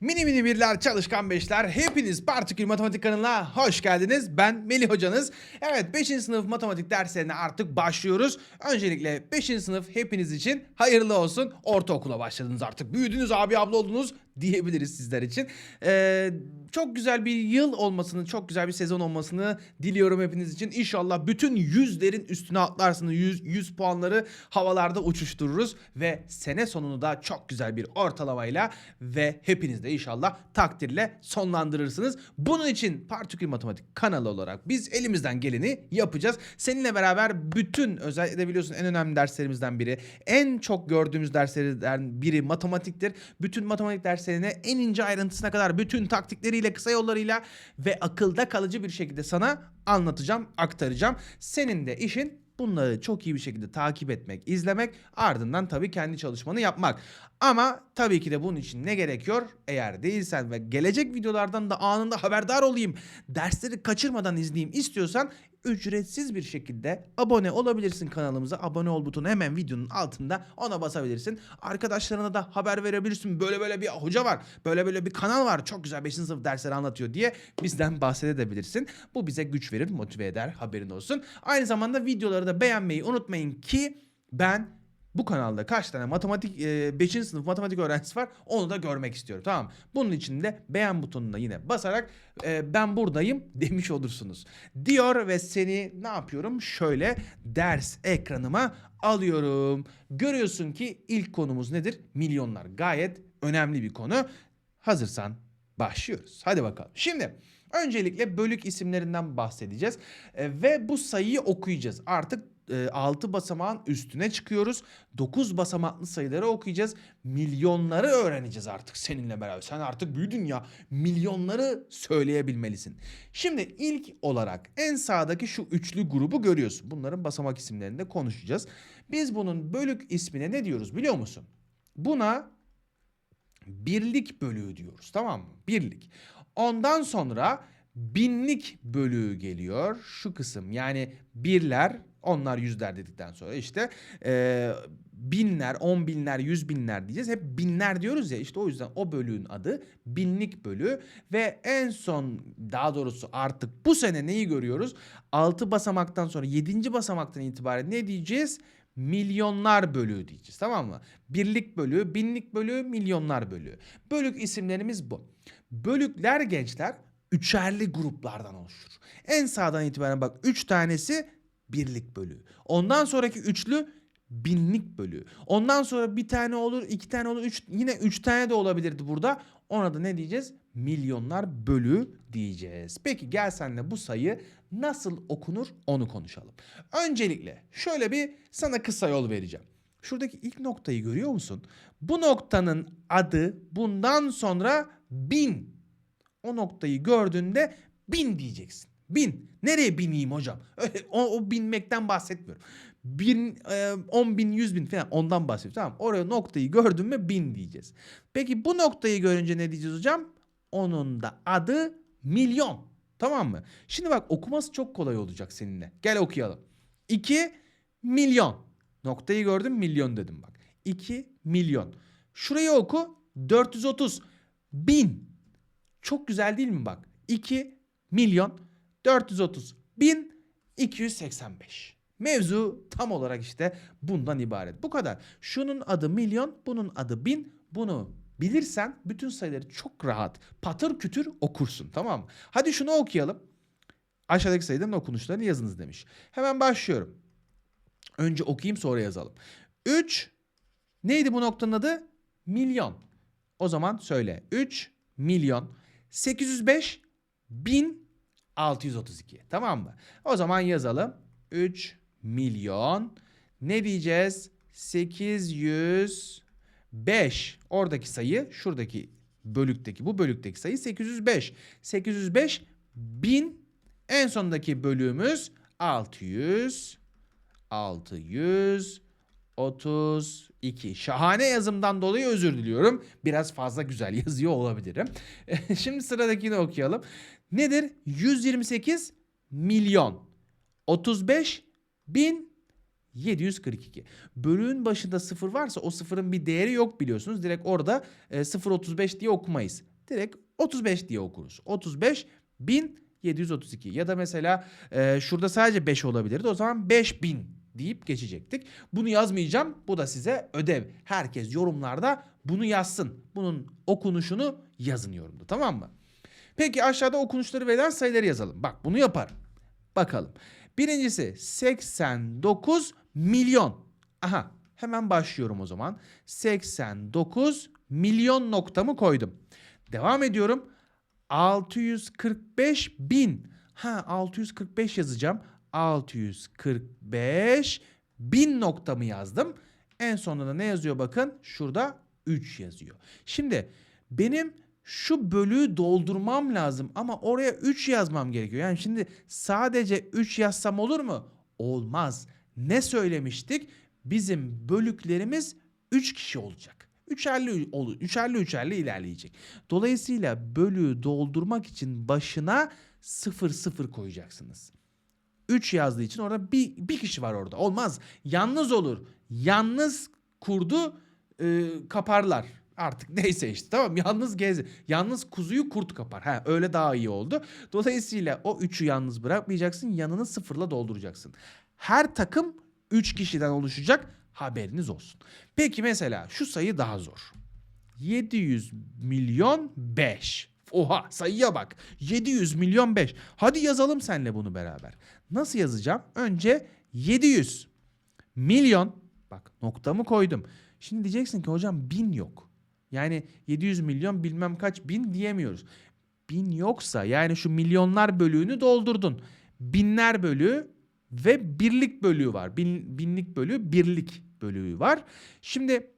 Mini mini birler, çalışkan beşler, hepiniz Partikül Matematik kanalına hoş geldiniz. Ben Melih hocanız. Evet 5. sınıf matematik derslerine artık başlıyoruz. Öncelikle 5. sınıf hepiniz için hayırlı olsun. Ortaokula başladınız artık. Büyüdünüz abi abla oldunuz diyebiliriz sizler için. Ee, çok güzel bir yıl olmasını, çok güzel bir sezon olmasını diliyorum hepiniz için. İnşallah bütün yüzlerin üstüne atlarsınız. 100, 100 puanları havalarda uçuştururuz ve sene sonunu da çok güzel bir ortalamayla ve hepiniz de inşallah takdirle sonlandırırsınız. Bunun için Partikül Matematik kanalı olarak biz elimizden geleni yapacağız. Seninle beraber bütün özellikle biliyorsun en önemli derslerimizden biri, en çok gördüğümüz derslerden biri matematiktir. Bütün matematik derslerine en ince ayrıntısına kadar bütün taktikleriyle, kısa yollarıyla ve akılda kalıcı bir şekilde sana anlatacağım, aktaracağım. Senin de işin Bunları çok iyi bir şekilde takip etmek, izlemek, ardından tabii kendi çalışmanı yapmak. Ama tabii ki de bunun için ne gerekiyor? Eğer değilsen ve gelecek videolardan da anında haberdar olayım, dersleri kaçırmadan izleyeyim istiyorsan ücretsiz bir şekilde abone olabilirsin kanalımıza. Abone ol butonu hemen videonun altında ona basabilirsin. Arkadaşlarına da haber verebilirsin. Böyle böyle bir hoca var. Böyle böyle bir kanal var. Çok güzel 5. sınıf dersleri anlatıyor diye bizden bahsedebilirsin. Bu bize güç verir, motive eder. Haberin olsun. Aynı zamanda videoları da beğenmeyi unutmayın ki ben bu kanalda kaç tane matematik 5. sınıf matematik öğrencisi var onu da görmek istiyorum tamam? Bunun için de beğen butonuna yine basarak e, ben buradayım demiş olursunuz. Diyor ve seni ne yapıyorum? Şöyle ders ekranıma alıyorum. Görüyorsun ki ilk konumuz nedir? Milyonlar. Gayet önemli bir konu. Hazırsan başlıyoruz. Hadi bakalım. Şimdi öncelikle bölük isimlerinden bahsedeceğiz E, ve bu sayıyı okuyacağız. Artık 6 basamağın üstüne çıkıyoruz. 9 basamaklı sayıları okuyacağız. Milyonları öğreneceğiz artık seninle beraber. Sen artık büyüdün ya. Milyonları söyleyebilmelisin. Şimdi ilk olarak en sağdaki şu üçlü grubu görüyorsun. Bunların basamak isimlerini de konuşacağız. Biz bunun bölük ismine ne diyoruz biliyor musun? Buna birlik bölüğü diyoruz tamam mı? Birlik. Ondan sonra binlik bölüğü geliyor. Şu kısım yani birler onlar yüzler dedikten sonra işte e, binler, on binler, yüz binler diyeceğiz. Hep binler diyoruz ya işte o yüzden o bölüğün adı binlik bölüğü. Ve en son daha doğrusu artık bu sene neyi görüyoruz? 6 basamaktan sonra 7. basamaktan itibaren ne diyeceğiz? milyonlar bölüğü diyeceğiz tamam mı? Birlik bölüğü, binlik bölüğü, milyonlar bölüğü. Bölük isimlerimiz bu. Bölükler gençler üçerli gruplardan oluşur. En sağdan itibaren bak üç tanesi birlik bölüğü. Ondan sonraki üçlü binlik bölüğü. Ondan sonra bir tane olur, iki tane olur, üç, yine üç tane de olabilirdi burada. Ona da ne diyeceğiz? Milyonlar bölüğü diyeceğiz. Peki gel senle bu sayı nasıl okunur onu konuşalım. Öncelikle şöyle bir sana kısa yol vereceğim. Şuradaki ilk noktayı görüyor musun? Bu noktanın adı bundan sonra bin. O noktayı gördüğünde bin diyeceksin. Bin. Nereye bineyim hocam? Öyle, o, o binmekten bahsetmiyorum. Bin, e, on bin, yüz bin falan ondan bahsediyorum. Tamam Oraya noktayı gördün mü bin diyeceğiz. Peki bu noktayı görünce ne diyeceğiz hocam? Onun da adı milyon. Tamam mı? Şimdi bak okuması çok kolay olacak seninle. Gel okuyalım. 2 milyon. Noktayı gördüm milyon dedim bak. 2 milyon. Şurayı oku 430 bin. Çok güzel değil mi bak? 2 milyon 430 bin 285. Mevzu tam olarak işte bundan ibaret. Bu kadar. Şunun adı milyon, bunun adı bin. Bunu bilirsen bütün sayıları çok rahat patır kütür okursun tamam mı? Hadi şunu okuyalım. Aşağıdaki sayıların okunuşlarını yazınız demiş. Hemen başlıyorum. Önce okuyayım sonra yazalım. 3 neydi bu noktanın adı? Milyon. O zaman söyle. 3 milyon 805 bin 632. Tamam mı? O zaman yazalım. 3 milyon ne diyeceğiz? 805. Oradaki sayı şuradaki bölükteki bu bölükteki sayı 805. 805 bin en sondaki bölüğümüz 600 632. Şahane yazımdan dolayı özür diliyorum. Biraz fazla güzel yazıyor olabilirim. Şimdi sıradakini okuyalım. Nedir? 128 milyon 35 bin 742. Bölüğün başında sıfır varsa o sıfırın bir değeri yok biliyorsunuz. Direkt orada e, 035 diye okumayız. Direkt 35 diye okuruz. 35 1732 ya da mesela e, şurada sadece 5 olabilirdi. O zaman 5000 deyip geçecektik. Bunu yazmayacağım. Bu da size ödev. Herkes yorumlarda bunu yazsın. Bunun okunuşunu yazın yorumda tamam mı? Peki aşağıda okunuşları verilen sayıları yazalım. Bak bunu yaparım. Bakalım. Birincisi 89 milyon. Aha hemen başlıyorum o zaman. 89 milyon noktamı koydum. Devam ediyorum. 645 bin. Ha 645 yazacağım. 645 bin noktamı yazdım. En sonunda da ne yazıyor bakın? Şurada 3 yazıyor. Şimdi benim şu bölüğü doldurmam lazım ama oraya 3 yazmam gerekiyor. Yani şimdi sadece 3 yazsam olur mu? Olmaz. Ne söylemiştik? Bizim bölüklerimiz 3 kişi olacak. Üçerli, üçerli üçerli ilerleyecek. Dolayısıyla bölüğü doldurmak için başına 0 0 koyacaksınız. 3 yazdığı için orada bir, bir kişi var orada. Olmaz. Yalnız olur. Yalnız kurdu e, kaparlar. Artık neyse işte tamam yalnız gez. Yalnız kuzuyu kurt kapar. Ha öyle daha iyi oldu. Dolayısıyla o 3'ü yalnız bırakmayacaksın. Yanını sıfırla dolduracaksın. Her takım 3 kişiden oluşacak. Haberiniz olsun. Peki mesela şu sayı daha zor. 700 milyon 5. Oha sayıya bak. 700 milyon 5. Hadi yazalım seninle bunu beraber. Nasıl yazacağım? Önce 700 milyon. Bak noktamı koydum. Şimdi diyeceksin ki hocam bin yok. Yani 700 milyon bilmem kaç bin diyemiyoruz. Bin yoksa yani şu milyonlar bölüğünü doldurdun. Binler bölüğü ve birlik bölüğü var. Bin, binlik bölüğü birlik bölüğü var. Şimdi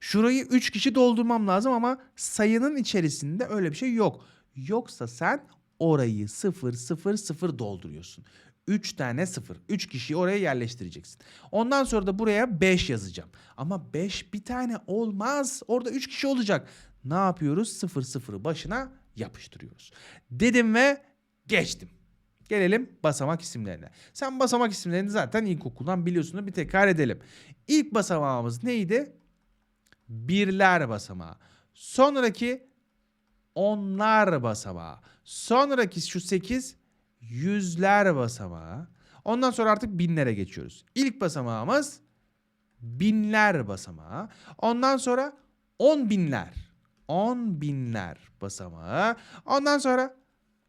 Şurayı 3 kişi doldurmam lazım ama sayının içerisinde öyle bir şey yok. Yoksa sen orayı 0 0 0 dolduruyorsun. 3 tane 0. 3 kişiyi oraya yerleştireceksin. Ondan sonra da buraya 5 yazacağım. Ama 5 bir tane olmaz. Orada 3 kişi olacak. Ne yapıyoruz? 0 0'ı başına yapıştırıyoruz. Dedim ve geçtim. Gelelim basamak isimlerine. Sen basamak isimlerini zaten ilkokuldan biliyorsun. Bir tekrar edelim. İlk basamağımız neydi? birler basamağı. Sonraki onlar basamağı. Sonraki şu 8 yüzler basamağı. Ondan sonra artık binlere geçiyoruz. İlk basamağımız binler basamağı. Ondan sonra on binler. On binler basamağı. Ondan sonra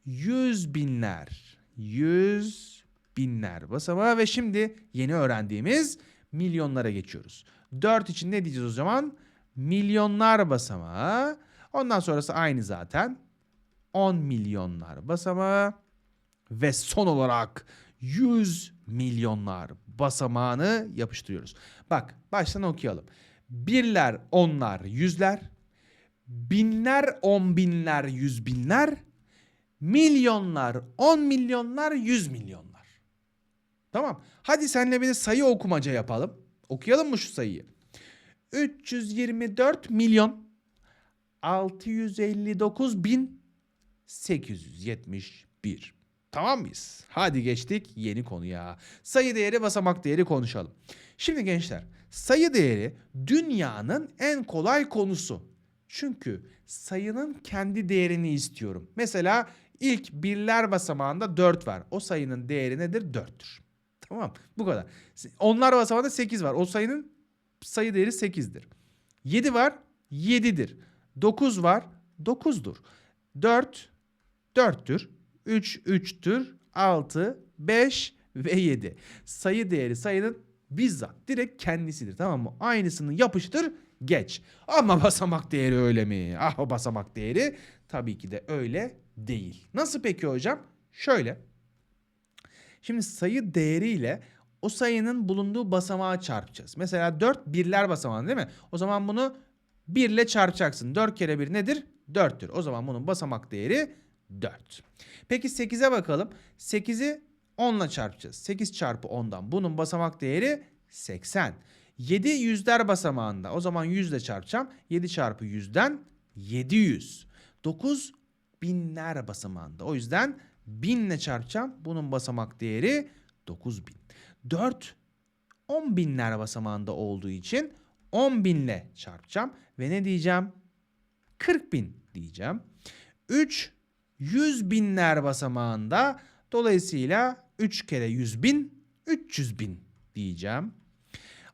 yüz binler. Yüz binler basamağı ve şimdi yeni öğrendiğimiz milyonlara geçiyoruz. 4 için ne diyeceğiz o zaman? Milyonlar basamağı. Ondan sonrası aynı zaten. 10 milyonlar basamağı. Ve son olarak 100 milyonlar basamağını yapıştırıyoruz. Bak baştan okuyalım. Birler, onlar, yüzler. Binler, on binler, yüz binler. Milyonlar, on milyonlar, yüz milyonlar. Tamam. Hadi senle bir de sayı okumaca yapalım. Okuyalım mı şu sayıyı? 324 milyon 659 bin 871. Tamam mıyız? Hadi geçtik yeni konuya. Sayı değeri basamak değeri konuşalım. Şimdi gençler sayı değeri dünyanın en kolay konusu. Çünkü sayının kendi değerini istiyorum. Mesela ilk birler basamağında 4 var. O sayının değeri nedir? 4'tür. Tamam bu kadar. Onlar basamağında 8 var. O sayının sayı değeri 8'dir. 7 var 7'dir. 9 var 9'dur. 4 4'tür. 3 3'tür. 6 5 ve 7. Sayı değeri sayının bizzat direkt kendisidir tamam mı? Aynısını yapıştır geç. Ama basamak değeri öyle mi? Ah o basamak değeri tabii ki de öyle değil. Nasıl peki hocam? Şöyle. Şimdi sayı değeriyle o sayının bulunduğu basamağı çarpacağız. Mesela 4 birler basamağı değil mi? O zaman bunu 1 ile çarpacaksın. 4 kere 1 nedir? 4'tür. O zaman bunun basamak değeri 4. Peki 8'e bakalım. 8'i 10 ile çarpacağız. 8 çarpı 10'dan bunun basamak değeri 80. 7 yüzler basamağında. O zaman 100 ile çarpacağım. 7 çarpı 100'den 700. 9 binler basamağında. O yüzden 1000 ile çarpacağım. Bunun basamak değeri 9000. 4 10 binler basamağında olduğu için 10 binle çarpacağım. Ve ne diyeceğim? 40 bin diyeceğim. 3 100 binler basamağında dolayısıyla 3 kere 100 bin 300 bin diyeceğim.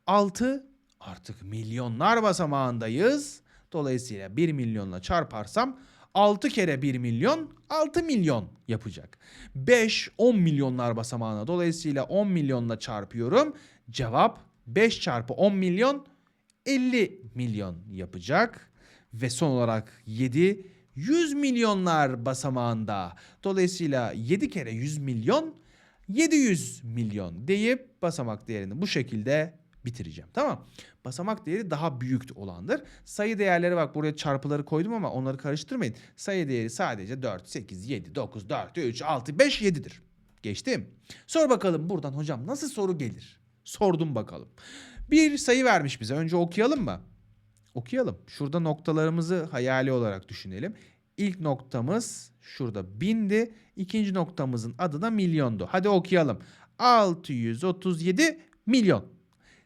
6 artık milyonlar basamağındayız. Dolayısıyla 1 milyonla çarparsam 6 kere 1 milyon 6 milyon yapacak. 5 10 milyonlar basamağına dolayısıyla 10 milyonla çarpıyorum. Cevap 5 çarpı 10 milyon 50 milyon yapacak. Ve son olarak 7 100 milyonlar basamağında. Dolayısıyla 7 kere 100 milyon 700 milyon deyip basamak değerini bu şekilde bitireceğim. Tamam. Basamak değeri daha büyük olandır. Sayı değerleri bak buraya çarpıları koydum ama onları karıştırmayın. Sayı değeri sadece 4, 8, 7, 9, 4, 3, 6, 5, 7'dir. Geçtim. Sor bakalım buradan hocam nasıl soru gelir? Sordum bakalım. Bir sayı vermiş bize. Önce okuyalım mı? Okuyalım. Şurada noktalarımızı hayali olarak düşünelim. İlk noktamız şurada bindi. İkinci noktamızın adı da milyondu. Hadi okuyalım. 637 milyon.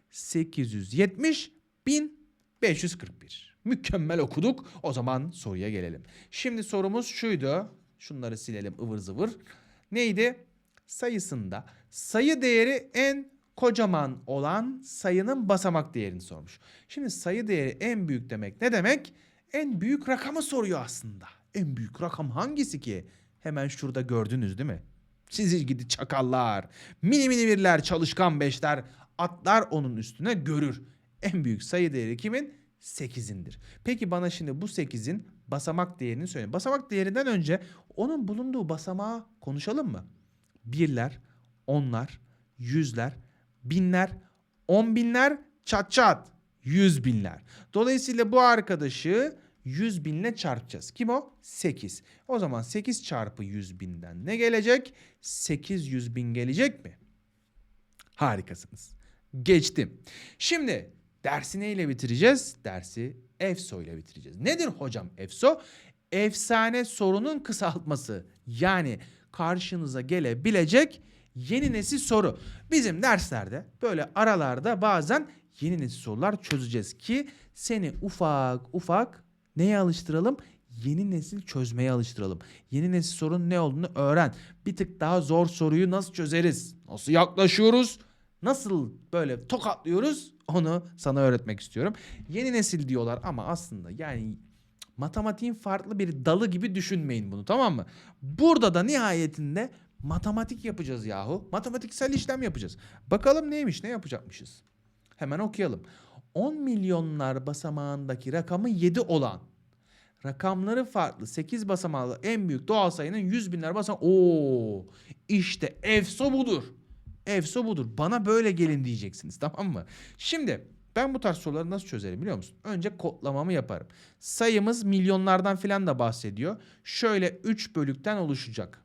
870 bin 541. Mükemmel okuduk. O zaman soruya gelelim. Şimdi sorumuz şuydu. Şunları silelim ıvır zıvır. Neydi? Sayısında sayı değeri en kocaman olan sayının basamak değerini sormuş. Şimdi sayı değeri en büyük demek ne demek? En büyük rakamı soruyor aslında. En büyük rakam hangisi ki? Hemen şurada gördünüz değil mi? Sizi gidi çakallar. Mini mini birler, çalışkan beşler. Atlar onun üstüne görür. En büyük sayı değeri kimin? 8'indir. Peki bana şimdi bu 8'in basamak değerini söyle. Basamak değerinden önce onun bulunduğu basamağı konuşalım mı? Birler, onlar, yüzler, binler, on binler, çat çat, yüz binler. Dolayısıyla bu arkadaşı 100 binle çarpacağız. Kim o? 8. O zaman 8 çarpı 100 binden ne gelecek? 800 bin gelecek mi? Harikasınız. Geçtim. Şimdi dersi neyle bitireceğiz? Dersi EFSO ile bitireceğiz. Nedir hocam EFSO? Efsane sorunun kısaltması. Yani karşınıza gelebilecek yeni nesil soru. Bizim derslerde böyle aralarda bazen yeni nesil sorular çözeceğiz ki seni ufak ufak neye alıştıralım? Yeni nesil çözmeye alıştıralım. Yeni nesil sorunun ne olduğunu öğren. Bir tık daha zor soruyu nasıl çözeriz? Nasıl yaklaşıyoruz? Nasıl böyle tokatlıyoruz? Onu sana öğretmek istiyorum. Yeni nesil diyorlar ama aslında yani matematiğin farklı bir dalı gibi düşünmeyin bunu tamam mı? Burada da nihayetinde matematik yapacağız yahu. Matematiksel işlem yapacağız. Bakalım neymiş ne yapacakmışız. Hemen okuyalım. 10 milyonlar basamağındaki rakamı 7 olan rakamları farklı 8 basamaklı en büyük doğal sayının 100 binler basamağı. Oo işte EFSO budur. EFSO budur. Bana böyle gelin diyeceksiniz tamam mı? Şimdi ben bu tarz soruları nasıl çözerim biliyor musun? Önce kodlamamı yaparım. Sayımız milyonlardan filan da bahsediyor. Şöyle 3 bölükten oluşacak.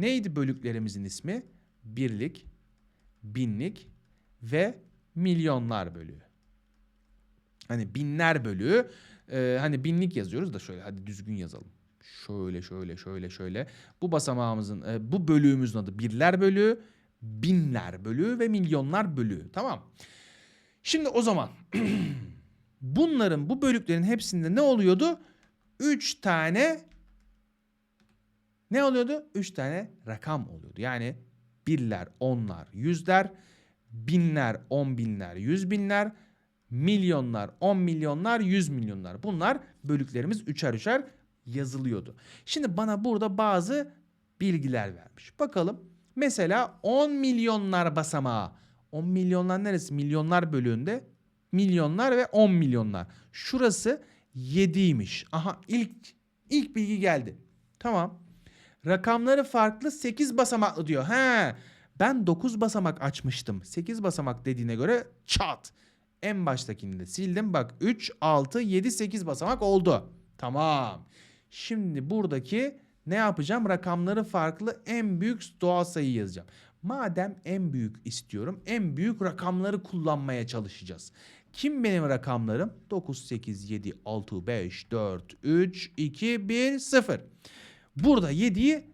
Neydi bölüklerimizin ismi? Birlik, binlik ve milyonlar bölüğü. Hani binler bölüğü. e, hani binlik yazıyoruz da şöyle hadi düzgün yazalım. Şöyle şöyle şöyle şöyle. Bu basamağımızın e, bu bölüğümüzün adı birler bölüğü, binler bölüğü ve milyonlar bölüğü. Tamam. Şimdi o zaman bunların bu bölüklerin hepsinde ne oluyordu? 3 tane ne oluyordu? 3 tane rakam oluyordu. Yani birler, onlar, yüzler, binler, on binler, yüz binler, milyonlar, on milyonlar, yüz milyonlar. Bunlar bölüklerimiz üçer üçer yazılıyordu. Şimdi bana burada bazı bilgiler vermiş. Bakalım. Mesela 10 milyonlar basamağı. 10 milyonlar neresi? Milyonlar bölüğünde milyonlar ve 10 milyonlar. Şurası 7'ymiş. Aha ilk ilk bilgi geldi. Tamam. Rakamları farklı 8 basamaklı diyor. He. Ben 9 basamak açmıştım. 8 basamak dediğine göre çat. En baştakini de sildim. Bak 3, 6, 7, 8 basamak oldu. Tamam. Şimdi buradaki ne yapacağım? Rakamları farklı en büyük doğal sayı yazacağım. Madem en büyük istiyorum, en büyük rakamları kullanmaya çalışacağız. Kim benim rakamlarım? 9, 8, 7, 6, 5, 4, 3, 2, 1, 0. Burada 7'yi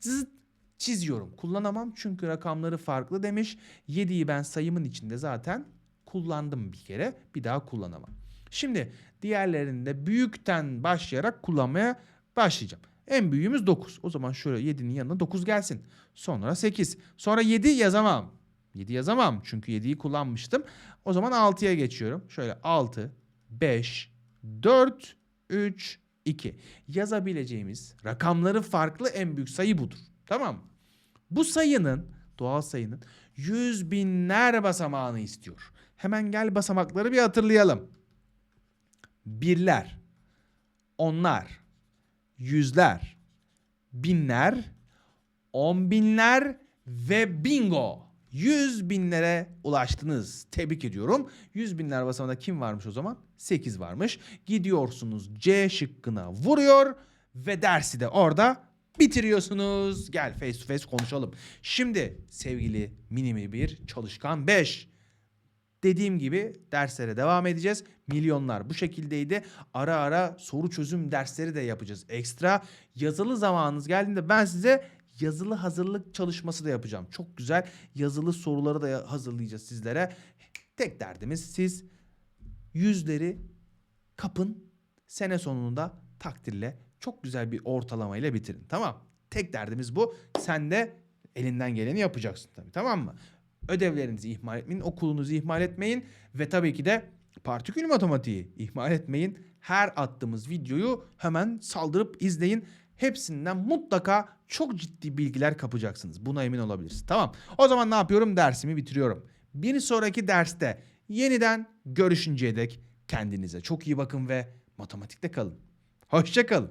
zıt çiziyorum. Kullanamam çünkü rakamları farklı demiş. 7'yi ben sayımın içinde zaten kullandım bir kere. Bir daha kullanamam. Şimdi diğerlerini de büyükten başlayarak kullanmaya başlayacağım. En büyüğümüz 9. O zaman şöyle 7'nin yanına 9 gelsin. Sonra 8. Sonra 7 yazamam. 7 yazamam çünkü 7'yi kullanmıştım. O zaman 6'ya geçiyorum. Şöyle 6, 5, 4, 3, 2. Yazabileceğimiz rakamları farklı en büyük sayı budur. Tamam mı? Bu sayının, doğal sayının yüz binler basamağını istiyor. Hemen gel basamakları bir hatırlayalım. Birler, onlar, yüzler, binler, on binler ve bingo. Yüz binlere ulaştınız. Tebrik ediyorum. Yüz binler basamağında kim varmış o zaman? 8 varmış. Gidiyorsunuz C şıkkına vuruyor ve dersi de orada bitiriyorsunuz. Gel face to face konuşalım. Şimdi sevgili minimi bir çalışkan 5. Dediğim gibi derslere devam edeceğiz. Milyonlar bu şekildeydi. Ara ara soru çözüm dersleri de yapacağız. Ekstra yazılı zamanınız geldiğinde ben size yazılı hazırlık çalışması da yapacağım. Çok güzel yazılı soruları da hazırlayacağız sizlere. Tek derdimiz siz yüzleri kapın sene sonunda takdirle çok güzel bir ortalamayla bitirin. Tamam. Tek derdimiz bu. Sen de elinden geleni yapacaksın tabii. Tamam mı? Ödevlerinizi ihmal etmeyin, okulunuzu ihmal etmeyin ve tabii ki de partikül matematiği ihmal etmeyin. Her attığımız videoyu hemen saldırıp izleyin. Hepsinden mutlaka çok ciddi bilgiler kapacaksınız. Buna emin olabilirsiniz. Tamam. O zaman ne yapıyorum? Dersimi bitiriyorum. Bir sonraki derste yeniden görüşünceye dek kendinize çok iyi bakın ve matematikte kalın. Hoşça kalın.